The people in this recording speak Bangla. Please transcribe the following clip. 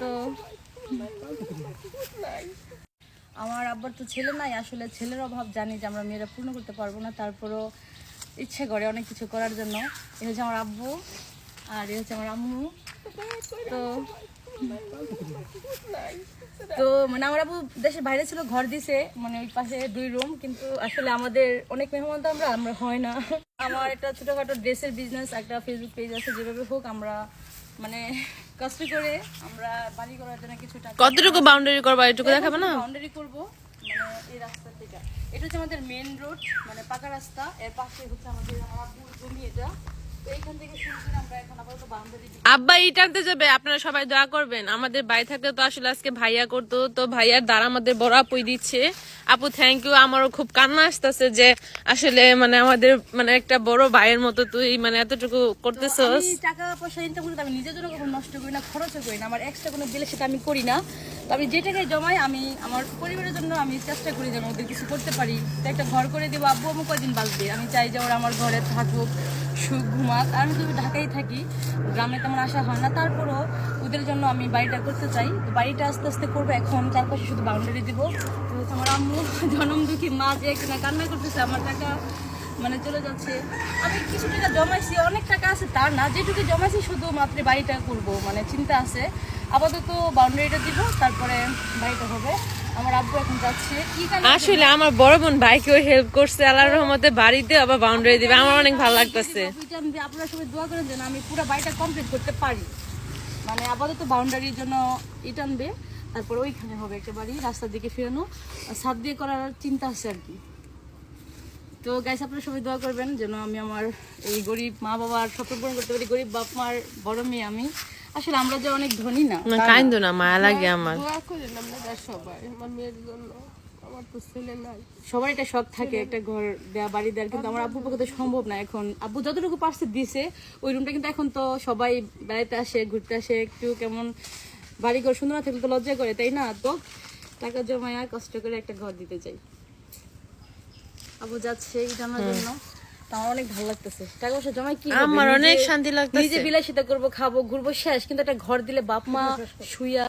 তো আমার আব্বার তো ছেলে নাই, আসলে ছেলের অভাব জানি যে আমরা মেয়েরা পূর্ণ করতে পারব না, তারপরও ইচ্ছে করে অনেক কিছু করার জন্য। এ হচ্ছে আমার আব্বু আর এ হচ্ছে আমার আম্মু। তো তো মানে আমার আব্বু দেশের বাইরে ছিল, ঘর দিছে মানে ওই পাশে দুই রুম কিন্তু আসলে আমাদের অনেক মেহমান তো আমরা আমরা হয় না। আমার একটা ছোটখাটো ড্রেসের বিজনেস একটা ফেসবুক পেজ আছে, যেভাবে হোক আমরা মানে কষ্ট করে আমরা বাড়ি করার জন্য কিছু টাকা কতটুকু বাউন্ডারি করব এটুকু দেখাবো না? বাউন্ডারি করব মানে এই রাস্তা থেকে এটা হচ্ছে আমাদের মেন রোড মানে পাকা রাস্তা। এর পাশে হচ্ছে আমাদের আমার জমি এটা। তো এইখান থেকে শুরু করে আমরা এখন আপাতত আব্বা ই টানতে যাবে, আপনারা সবাই দোয়া করবেন। আমাদের ভাই থাকতে তো আসলে আজকে ভাইয়া করতো, তো ভাইয়ার দ্বারা আমাদের বড় আপুই দিচ্ছে। আপু থ্যাংক ইউ আমারও খুব কান্না আসতেছে যে আসলে মানে আমাদের মানে একটা বড় ভাইয়ের মতো তুই মানে এতটুকু করতেছস। টাকা পয়সা ইনকাম করি আমি নিজের জন্য কখনো নষ্ট করি না, খরচও করি না। আমার এক্সট্রা কোনো বিলে সেটা আমি করি না। তো আমি যে টাকায় জমাই, আমি আমার পরিবারের জন্য আমি চেষ্টা করি যেন ওদের কিছু করতে পারি। তো একটা ঘর করে দেবো, আব্বু আম্মু কদিন বাঁচবে? আমি চাই যে ওরা আমার ঘরে থাকুক। সুখ ঘুমাক। আমি তো ঢাকায় থাকি, গ্রামে তেমন আসা হয় না। তারপরও ওদের জন্য আমি বাড়িটা করতে চাই। তো বাড়িটা আস্তে আস্তে করব এখন। চারপাশে শুধু বাউন্ডারি দিব। আমার আম্মু, জনম দুঃখী, মা যে কিনা কান্না করতেছে, আমার টাকা মানে চলে যাচ্ছে। আমি কিছু টাকা জমাইছি, অনেক টাকা আছে তার না। যেটুকু জমাইছি শুধু মাত্র বাড়িটা করব মানে চিন্তা আছে। আপাতত বাউন্ডারিটা দিব, তারপরে বাড়িটা হবে। আমার আব্বু এখন যাচ্ছে। আসলে আমার বড় বোন ভাইকেও হেল্প করছে আল্লাহর রহমতে বাড়িতে আবার বাউন্ডারি দিবে। আমার অনেক ভালো লাগতেছে। আপনারা সবাই দোয়া করেন যেন আমি পুরো বাড়িটা কমপ্লিট করতে পারি। মানে আপাতত বাউন্ডারির জন্য ইট আনবে তারপর ওইখানে হবে একটা বাড়ি রাস্তার দিকে ফেরানো। ছাদ দিয়ে করার চিন্তা আছে আর কি। তো গাইস আপনারা সবাই দোয়া করবেন যেন আমি আমার এই গরিব মা বাবার স্বপ্ন পূরণ করতে পারি। গরিব বাপ মার বড় মেয়ে আমি। আসলে আমরা যে অনেক ধনী না না কাইন্দো না মায়া লাগে আমার। দোয়া করেন আপনারা সবাই আমার মেয়ের জন্য আমার তো ছেলে নাই। সবার একটা শখ থাকে একটা ঘর দেওয়া বাড়ি দেওয়ার কিন্তু আমার আব্বুর পক্ষে সম্ভব না এখন। আব্বু যতটুকু পারছে দিছে ওই রুমটা কিন্তু এখন তো সবাই বেড়াতে আসে ঘুরতে আসে একটু কেমন বাড়ি ঘর সুন্দর না থাকলে তো লজ্জা করে তাই না? তো টাকা জমায়া কষ্ট করে একটা ঘর দিতে চাই। আবু যাচ্ছে এই জানার জন্য। তো আমার অনেক ভালো লাগতেছে। টাকা পয়সা জমাই কি? আমার অনেক শান্তি লাগতেছে। নিজে বিলাসিতা করব খাব ঘুরবো শেষ। কিন্তু একটা ঘর দিলে বাপ মা শুইয়া